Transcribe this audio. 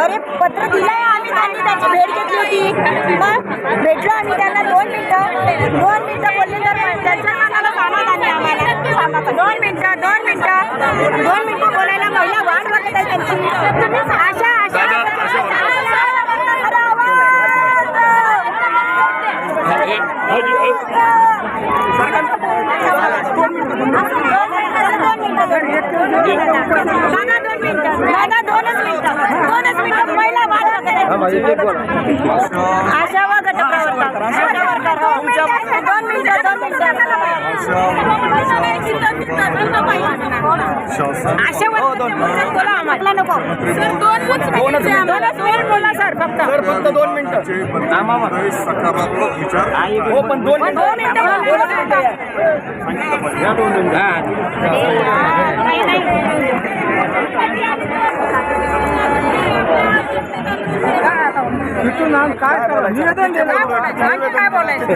अरे पत्र दिलंय आम्ही त्यांनी त्याची भेट घेतली होती. मग भेटलो आम्ही त्यांना दोन मिनिटं. दोन मिनिटं बोलले तर त्यांच्या मनाला समाधान आहे आम्हाला. दोन मिनिटं दोन मिनिटं. दोन मिनिटं बोलायला महिला वाट बघत आहे त्यांची. आशा आशा. दादा, आशा वर्कर. अरे दादा दोन मिनिटं दादा दोनच मिनिटं दोनच मिनिटं पहिला वाट बघत आहे. आशा व गटप्रवर्तक आशा वर्कर हो. दोन मिनिटं दोन मिनिटं आशा वर्कर बोला आम्हाला. नको. सर दोन दोनच मिनिट बोला. सर फक्त. सर फक्त दोन मिनिटं. आम्हाला सकारात्मक विचार हो पण दोन पण दोन मिनिटं बोला, दोन मिनिटं. या दोन मिनिटं. नाही नाही. तिथून आम काय करायचं निवेदन बोलायचं? काय बोलायचं?